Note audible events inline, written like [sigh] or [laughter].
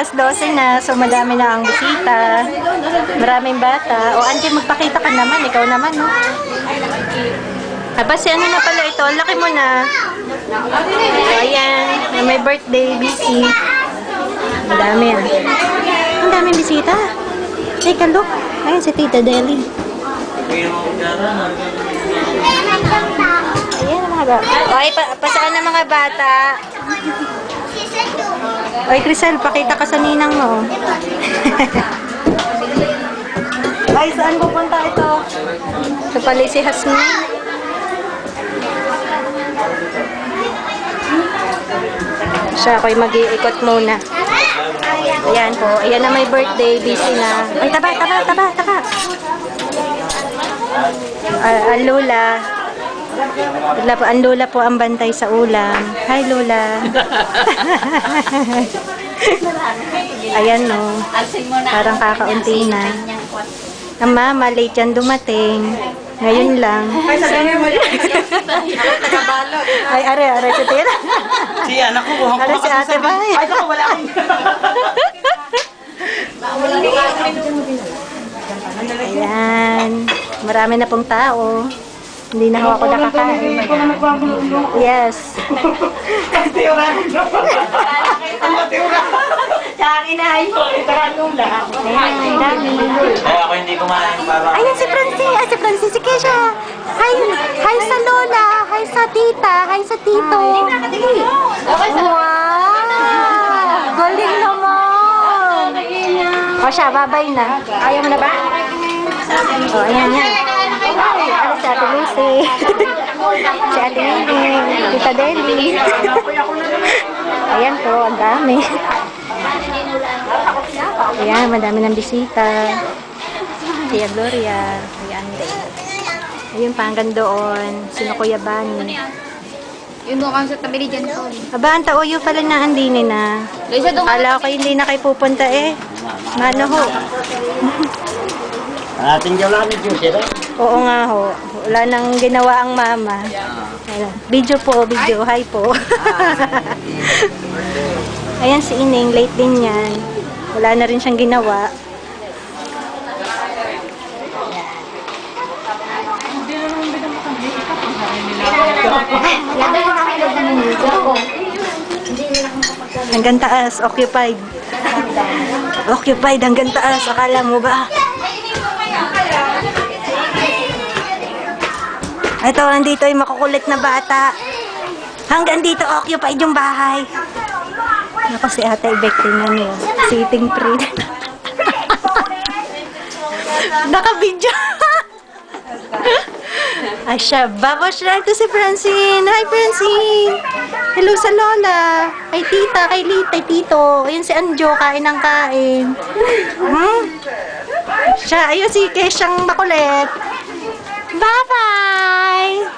alas 12 na, so madami na ang bisita. Maraming bata. O, Angie, magpakita ka naman. Ikaw naman, no? Aba, si ano na pala ito? Ang Laki mo na. So, ayan. May birthday, busy. Madami ah. Ang daming bisita. Take a look. Ayan si Tita Deli. Ayan ang mga bata. Ay, pa pasaan ng mga bata. Oy, Crisel, pakita ka sa ninang mo. [laughs] Ay, saan pupunta ito? Ito pala si Hasmin. Siya ako'y mag-iikot muna. Ayan po. Ayan na may birthday. Busy na. Ay, taba, taba, taba, taba. Ah, ang Lola. Po, ang Lola po ang bantay sa ulam. Hi, Lola. [laughs] Ayan, no. Parang kakaunti na. Ang mama, late yan dumating. Ngayon lang. Ay, [laughs] are, are, si Tira. Si anak ko, kuha Are, si ate ba? Ay, naku, wala akong... Ayan. Marami na pong tao. Hindi na ako nakakain. Yes. [laughs] Sa akin na ay. Ayan, ang dami. Ay, ako hindi kumain para... Ayan si Francie. Ay, si Francie. Si Kesha. Hi. Hi sa Lola. Hi sa tita. Hi sa tito. Wow. Galing naman. O siya, babay na. Ayaw mo na ba? O, ayan yan. Ano si Ate Lucy? si Ate Lily. Tita Deli. ayan po, ang dami. Ayan, madami ng bisita. Tia Gloria. Ayan din. Ayun pa, hanggang doon. Sino Kuya Bani. Yun mo kang sa tabi ni Jan Paul. Aba, ang tauyo pala na andini na. Lisa, Akala ko hindi na kayo pupunta eh. Mano ho? Ating jawla ni Jose, eh. Oo nga ho. Wala nang ginawa ang mama. Ayan. Video po, video. Hi po. Ayan si Ining, late din yan. Wala na rin siyang ginawa. Hanggang taas, occupied. Occupied hanggang taas, akala mo ba? Ito, nandito ay makukulit na bata. Hanggang dito, occupied yung bahay. Ako si ate, victim na niya. Sitting pretty. [laughs] Naka-video. [laughs] Ay siya, babos lang to si Francine. Hi, Francine. Hello sa Lola. Kay tita, kay Lita, kay tito. Ayun si Anjo, kain ng kain. Hmm? Siya, ayun si Kesyang makulit. Bye-bye! 拜。